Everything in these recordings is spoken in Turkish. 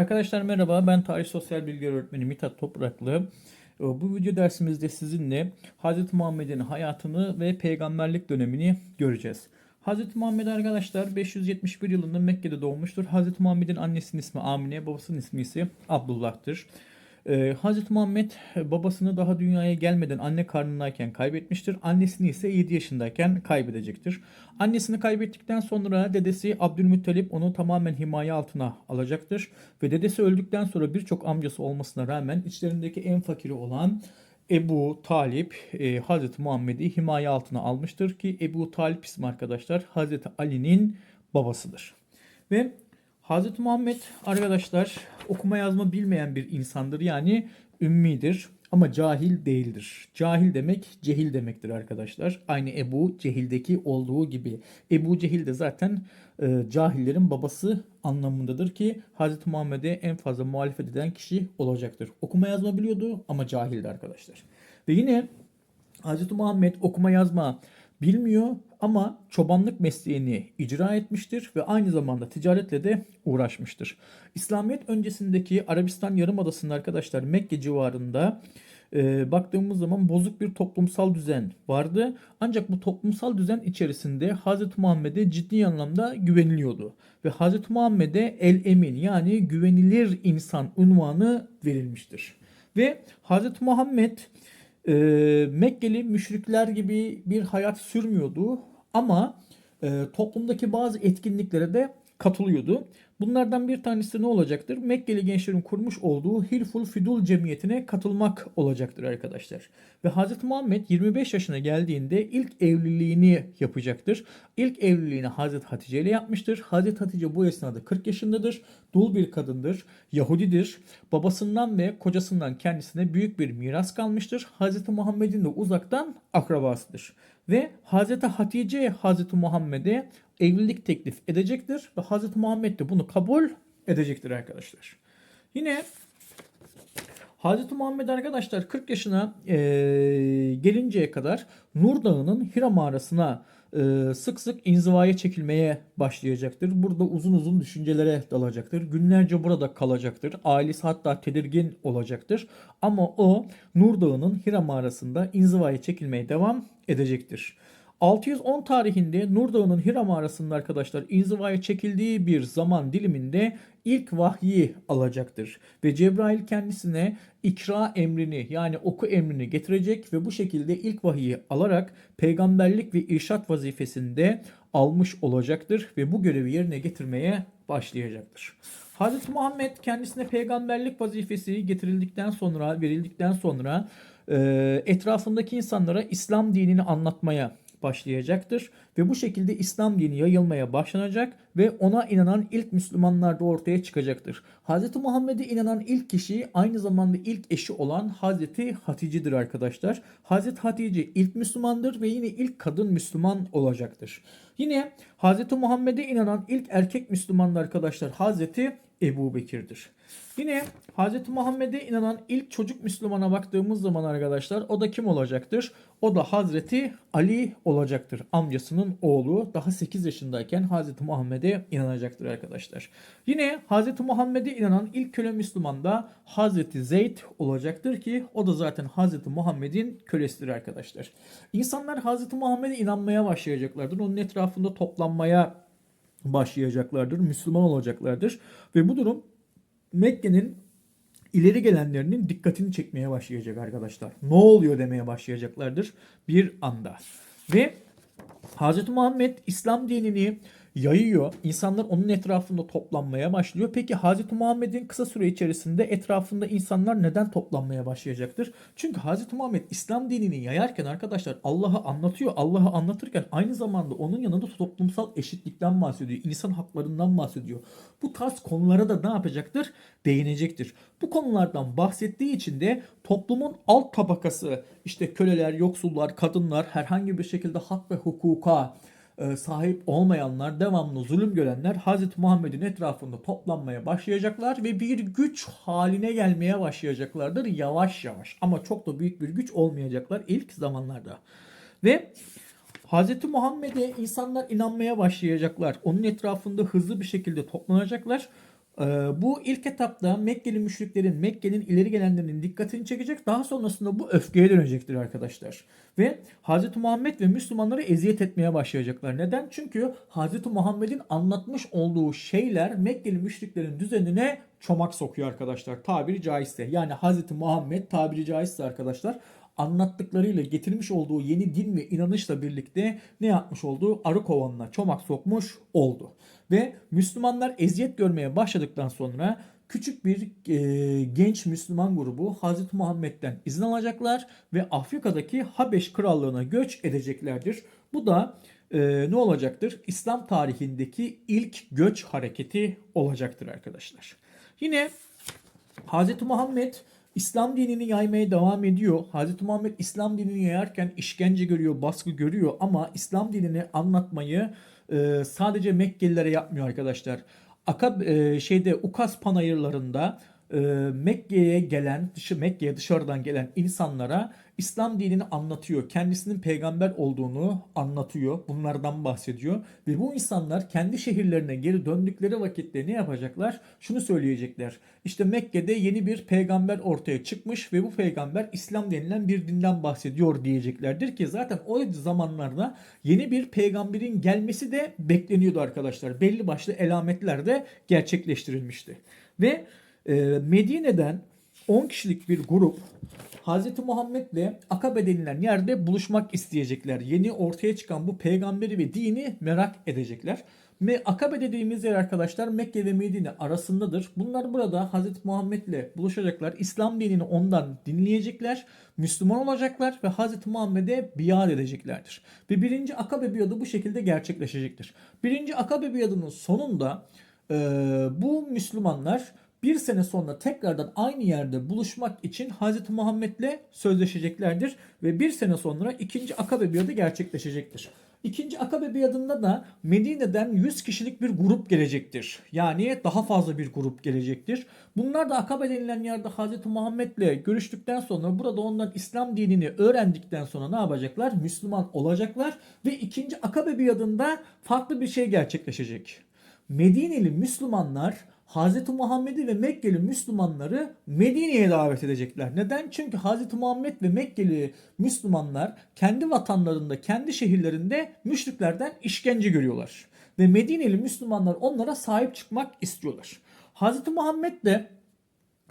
Arkadaşlar merhaba ben tarih sosyal bilgi öğretmeni Mithat Topraklı. Ee, Bu video dersimizde sizinle Hz. Muhammed'in hayatını ve peygamberlik dönemini göreceğiz. Hz. Muhammed arkadaşlar 571 yılında Mekke'de doğmuştur. Hz. Muhammed'in annesinin ismi Amine, babasının ismi ise Abdullah'tır. Ee, Hz. Muhammed babasını daha dünyaya gelmeden anne karnındayken kaybetmiştir. Annesini ise 7 yaşındayken kaybedecektir. Annesini kaybettikten sonra dedesi Abdülmuttalip onu tamamen himaye altına alacaktır. Ve dedesi öldükten sonra birçok amcası olmasına rağmen içlerindeki en fakiri olan Ebu Talip e, Hazreti Muhammed'i himaye altına almıştır ki Ebu Talip ismi arkadaşlar Hazreti Ali'nin babasıdır. Ve Hazreti Muhammed arkadaşlar okuma yazma bilmeyen bir insandır. Yani ümmidir ama cahil değildir. Cahil demek cehil demektir arkadaşlar. Aynı Ebu Cehil'deki olduğu gibi. Ebu Cehil de zaten e, cahillerin babası anlamındadır ki Hazreti Muhammed'e en fazla muhalefet eden kişi olacaktır. Okuma yazma biliyordu ama cahildi arkadaşlar. Ve yine Hazreti Muhammed okuma yazma bilmiyor ama çobanlık mesleğini icra etmiştir ve aynı zamanda ticaretle de uğraşmıştır. İslamiyet öncesindeki Arabistan Yarımadası'nda arkadaşlar Mekke civarında e, baktığımız zaman bozuk bir toplumsal düzen vardı. Ancak bu toplumsal düzen içerisinde Hz. Muhammed'e ciddi anlamda güveniliyordu. Ve Hz. Muhammed'e el emin yani güvenilir insan unvanı verilmiştir. Ve Hz. Muhammed e, Mekkeli müşrikler gibi bir hayat sürmüyordu ama e, toplumdaki bazı etkinliklere de katılıyordu. Bunlardan bir tanesi ne olacaktır? Mekkeli gençlerin kurmuş olduğu Hilful Fidul Cemiyeti'ne katılmak olacaktır arkadaşlar. Ve Hz. Muhammed 25 yaşına geldiğinde ilk evliliğini yapacaktır. İlk evliliğini Hz. Hatice ile yapmıştır. Hz. Hatice bu esnada 40 yaşındadır. Dul bir kadındır. Yahudidir. Babasından ve kocasından kendisine büyük bir miras kalmıştır. Hz. Muhammed'in de uzaktan akrabasıdır. Ve Hz. Hatice Hz. Muhammed'e evlilik teklif edecektir ve Hz. Muhammed de bunu kabul edecektir arkadaşlar. Yine Hz. Muhammed arkadaşlar 40 yaşına e, gelinceye kadar Nur Dağı'nın Hira mağarasına e, sık sık inzivaya çekilmeye başlayacaktır. Burada uzun uzun düşüncelere dalacaktır. Günlerce burada kalacaktır. Ailesi hatta tedirgin olacaktır. Ama o Nur Dağı'nın Hira mağarasında inzivaya çekilmeye devam edecektir. 610 tarihinde Nur Dağı'nın Hira mağarasında arkadaşlar inzivaya çekildiği bir zaman diliminde ilk vahyi alacaktır. Ve Cebrail kendisine ikra emrini yani oku emrini getirecek ve bu şekilde ilk vahiyi alarak peygamberlik ve irşat vazifesinde almış olacaktır ve bu görevi yerine getirmeye başlayacaktır. Hz. Muhammed kendisine peygamberlik vazifesi getirildikten sonra, verildikten sonra etrafındaki insanlara İslam dinini anlatmaya başlayacaktır ve bu şekilde İslam dini yayılmaya başlanacak ve ona inanan ilk Müslümanlar da ortaya çıkacaktır. Hz. Muhammed'e inanan ilk kişi aynı zamanda ilk eşi olan Hz. Hatice'dir arkadaşlar. Hz. Hatice ilk Müslümandır ve yine ilk kadın Müslüman olacaktır. Yine Hz. Muhammed'e inanan ilk erkek Müslüman da arkadaşlar Hz. Ebu Bekir'dir. Yine Hz. Muhammed'e inanan ilk çocuk Müslümana baktığımız zaman arkadaşlar o da kim olacaktır? O da Hazreti Ali olacaktır. Amcasının oğlu daha 8 yaşındayken Hz. Muhammed'e inanacaktır arkadaşlar. Yine Hz. Muhammed'e inanan ilk köle Müslüman da Hz. Zeyd olacaktır ki o da zaten Hz. Muhammed'in kölesidir arkadaşlar. İnsanlar Hz. Muhammed'e inanmaya başlayacaklardır. Onun etrafında toplanmaya başlayacaklardır. Müslüman olacaklardır. Ve bu durum Mekke'nin ileri gelenlerinin dikkatini çekmeye başlayacak arkadaşlar. Ne oluyor demeye başlayacaklardır bir anda. Ve Hz. Muhammed İslam dinini yayıyor. İnsanlar onun etrafında toplanmaya başlıyor. Peki Hz. Muhammed'in kısa süre içerisinde etrafında insanlar neden toplanmaya başlayacaktır? Çünkü Hz. Muhammed İslam dinini yayarken arkadaşlar Allah'ı anlatıyor. Allah'ı anlatırken aynı zamanda onun yanında toplumsal eşitlikten bahsediyor. insan haklarından bahsediyor. Bu tarz konulara da ne yapacaktır? Değinecektir. Bu konulardan bahsettiği için de toplumun alt tabakası işte köleler, yoksullar, kadınlar herhangi bir şekilde hak ve hukuka sahip olmayanlar, devamlı zulüm görenler Hz. Muhammed'in etrafında toplanmaya başlayacaklar ve bir güç haline gelmeye başlayacaklardır yavaş yavaş. Ama çok da büyük bir güç olmayacaklar ilk zamanlarda. Ve Hz. Muhammed'e insanlar inanmaya başlayacaklar. Onun etrafında hızlı bir şekilde toplanacaklar. Ee, bu ilk etapta Mekkeli müşriklerin, Mekke'nin ileri gelenlerinin dikkatini çekecek. Daha sonrasında bu öfkeye dönecektir arkadaşlar. Ve Hz. Muhammed ve Müslümanları eziyet etmeye başlayacaklar. Neden? Çünkü Hz. Muhammed'in anlatmış olduğu şeyler Mekkeli müşriklerin düzenine çomak sokuyor arkadaşlar. Tabiri caizse. Yani Hz. Muhammed tabiri caizse arkadaşlar anlattıklarıyla getirmiş olduğu yeni din ve inanışla birlikte ne yapmış oldu? Arı kovanına çomak sokmuş oldu. Ve Müslümanlar eziyet görmeye başladıktan sonra küçük bir e, genç Müslüman grubu Hazreti Muhammed'den izin alacaklar ve Afrika'daki Habeş krallığına göç edeceklerdir. Bu da e, ne olacaktır? İslam tarihindeki ilk göç hareketi olacaktır arkadaşlar. Yine Hz. Muhammed İslam dinini yaymaya devam ediyor. Hz. Muhammed İslam dinini yayarken işkence görüyor, baskı görüyor ama İslam dinini anlatmayı e, sadece Mekkelilere yapmıyor arkadaşlar. Akab e, şeyde Ukas panayırlarında e, Mekke'ye gelen, dışı Mekke'ye dışarıdan gelen insanlara İslam dinini anlatıyor. Kendisinin peygamber olduğunu anlatıyor. Bunlardan bahsediyor. Ve bu insanlar kendi şehirlerine geri döndükleri vakitte ne yapacaklar? Şunu söyleyecekler. İşte Mekke'de yeni bir peygamber ortaya çıkmış ve bu peygamber İslam denilen bir dinden bahsediyor diyeceklerdir ki zaten o zamanlarda yeni bir peygamberin gelmesi de bekleniyordu arkadaşlar. Belli başlı elametler de gerçekleştirilmişti. Ve e, Medine'den 10 kişilik bir grup Hz. Muhammed'le Akabe denilen yerde buluşmak isteyecekler. Yeni ortaya çıkan bu peygamberi ve dini merak edecekler. Ve Akabe dediğimiz yer arkadaşlar Mekke ve Medine arasındadır. Bunlar burada Hz. Muhammed'le buluşacaklar. İslam dinini ondan dinleyecekler. Müslüman olacaklar ve Hz. Muhammed'e biat edeceklerdir. Ve birinci Akabe biatı bu şekilde gerçekleşecektir. Birinci Akabe biatının sonunda e, bu Müslümanlar bir sene sonra tekrardan aynı yerde buluşmak için Hz. Muhammed'le sözleşeceklerdir ve bir sene sonra ikinci Akabe biadı gerçekleşecektir. İkinci Akabe biadında da Medine'den 100 kişilik bir grup gelecektir. Yani daha fazla bir grup gelecektir. Bunlar da Akabe denilen yerde Hz. Muhammed'le görüştükten sonra burada ondan İslam dinini öğrendikten sonra ne yapacaklar? Müslüman olacaklar ve ikinci Akabe biadında farklı bir şey gerçekleşecek. Medineli Müslümanlar Hz. Muhammed'i ve Mekkeli Müslümanları Medine'ye davet edecekler. Neden? Çünkü Hz. Muhammed ve Mekkeli Müslümanlar kendi vatanlarında, kendi şehirlerinde müşriklerden işkence görüyorlar. Ve Medineli Müslümanlar onlara sahip çıkmak istiyorlar. Hz. Muhammed de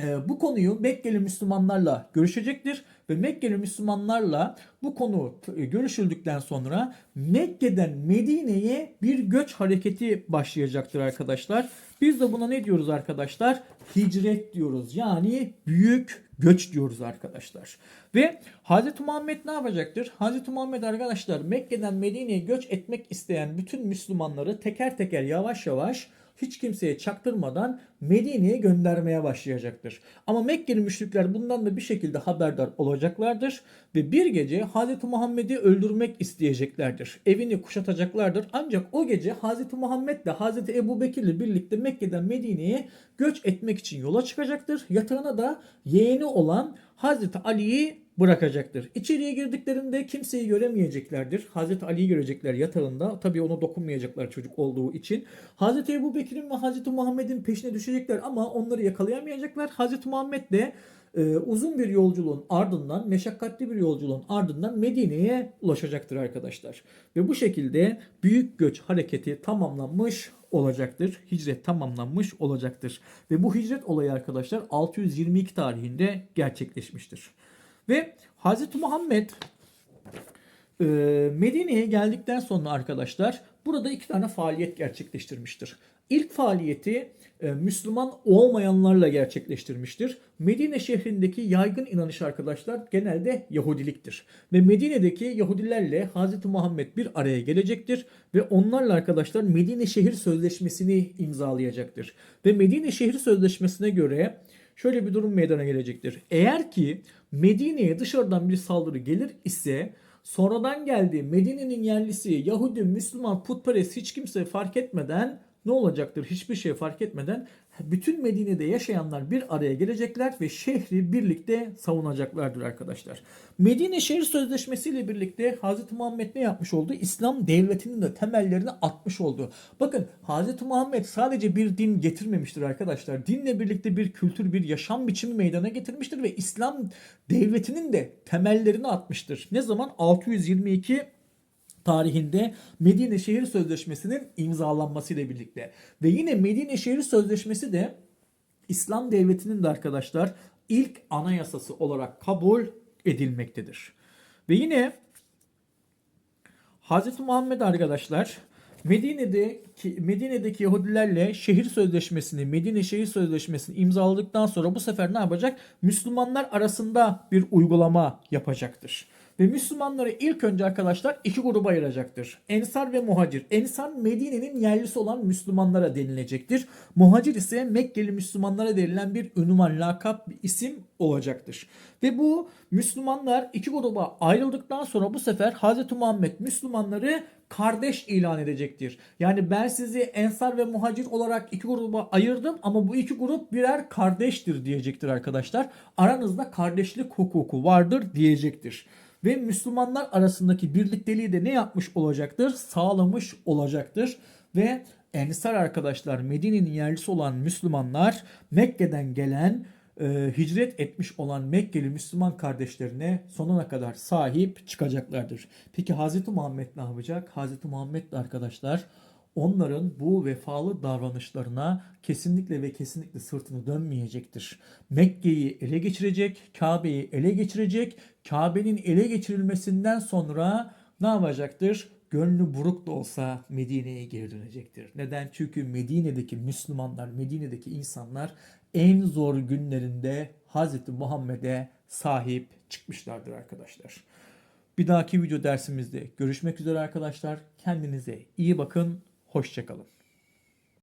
e, bu konuyu Mekkeli Müslümanlarla görüşecektir ve Mekkeli Müslümanlarla bu konu e, görüşüldükten sonra Mekke'den Medine'ye bir göç hareketi başlayacaktır arkadaşlar. Biz de buna ne diyoruz arkadaşlar? Hicret diyoruz. Yani büyük göç diyoruz arkadaşlar. Ve Hz. Muhammed ne yapacaktır? Hz. Muhammed arkadaşlar Mekke'den Medine'ye göç etmek isteyen bütün Müslümanları teker teker yavaş yavaş hiç kimseye çaktırmadan Medine'ye göndermeye başlayacaktır. Ama Mekkeli müşrikler bundan da bir şekilde haberdar olacaklardır ve bir gece Hz. Muhammed'i öldürmek isteyeceklerdir. Evini kuşatacaklardır. Ancak o gece Hz. Muhammed ile Hz. Ebu Bekir ile birlikte Mekke'den Medine'ye göç etmek için yola çıkacaktır. Yatağına da yeğeni olan Hz. Ali'yi bırakacaktır. İçeriye girdiklerinde kimseyi göremeyeceklerdir. Hazreti Ali'yi görecekler yatağında. Tabii ona dokunmayacaklar çocuk olduğu için. Hazreti Ebu Bekir'in ve Hazreti Muhammed'in peşine düşecekler ama onları yakalayamayacaklar. Hazreti Muhammed de e, uzun bir yolculuğun ardından, meşakkatli bir yolculuğun ardından Medine'ye ulaşacaktır arkadaşlar. Ve bu şekilde büyük göç hareketi tamamlanmış olacaktır. Hicret tamamlanmış olacaktır. Ve bu hicret olayı arkadaşlar 622 tarihinde gerçekleşmiştir. Ve Hz. Muhammed e, Medine'ye geldikten sonra arkadaşlar burada iki tane faaliyet gerçekleştirmiştir. İlk faaliyeti e, Müslüman olmayanlarla gerçekleştirmiştir. Medine şehrindeki yaygın inanış arkadaşlar genelde Yahudiliktir. Ve Medine'deki Yahudilerle Hz. Muhammed bir araya gelecektir. Ve onlarla arkadaşlar Medine şehir sözleşmesini imzalayacaktır. Ve Medine şehir sözleşmesine göre şöyle bir durum meydana gelecektir. Eğer ki Medine'ye dışarıdan bir saldırı gelir ise sonradan geldiği Medine'nin yerlisi Yahudi, Müslüman, putperest hiç kimse fark etmeden ne olacaktır? Hiçbir şey fark etmeden bütün Medine'de yaşayanlar bir araya gelecekler ve şehri birlikte savunacaklardır arkadaşlar. Medine Şehir Sözleşmesi ile birlikte Hz. Muhammed ne yapmış oldu? İslam devletinin de temellerini atmış oldu. Bakın Hz. Muhammed sadece bir din getirmemiştir arkadaşlar. Dinle birlikte bir kültür, bir yaşam biçimi meydana getirmiştir ve İslam devletinin de temellerini atmıştır. Ne zaman? 622 tarihinde Medine Şehir Sözleşmesi'nin imzalanmasıyla birlikte. Ve yine Medine Şehir Sözleşmesi de İslam Devleti'nin de arkadaşlar ilk anayasası olarak kabul edilmektedir. Ve yine Hz. Muhammed arkadaşlar Medine'deki Medine'deki Yahudilerle şehir sözleşmesini, Medine şehir sözleşmesini imzaladıktan sonra bu sefer ne yapacak? Müslümanlar arasında bir uygulama yapacaktır. Ve Müslümanları ilk önce arkadaşlar iki gruba ayıracaktır. Ensar ve Muhacir. Ensar Medine'nin yerlisi olan Müslümanlara denilecektir. Muhacir ise Mekkeli Müslümanlara verilen bir ünvan, lakap, bir isim olacaktır. Ve bu Müslümanlar iki gruba ayrıldıktan sonra bu sefer Hz. Muhammed Müslümanları kardeş ilan edecektir. Yani ben sizi Ensar ve Muhacir olarak iki gruba ayırdım ama bu iki grup birer kardeştir diyecektir arkadaşlar. Aranızda kardeşlik hukuku vardır diyecektir. Ve Müslümanlar arasındaki birlikteliği de ne yapmış olacaktır? Sağlamış olacaktır. Ve Ensar arkadaşlar Medine'nin yerlisi olan Müslümanlar Mekke'den gelen e, hicret etmiş olan Mekkeli Müslüman kardeşlerine sonuna kadar sahip çıkacaklardır. Peki Hz. Muhammed ne yapacak? Hz. Muhammed de arkadaşlar onların bu vefalı davranışlarına kesinlikle ve kesinlikle sırtını dönmeyecektir. Mekke'yi ele geçirecek, Kabe'yi ele geçirecek. Kabe'nin ele geçirilmesinden sonra ne yapacaktır? Gönlü buruk da olsa Medine'ye geri dönecektir. Neden? Çünkü Medine'deki Müslümanlar, Medine'deki insanlar en zor günlerinde Hz. Muhammed'e sahip çıkmışlardır arkadaşlar. Bir dahaki video dersimizde görüşmek üzere arkadaşlar. Kendinize iyi bakın. Hoşçakalın.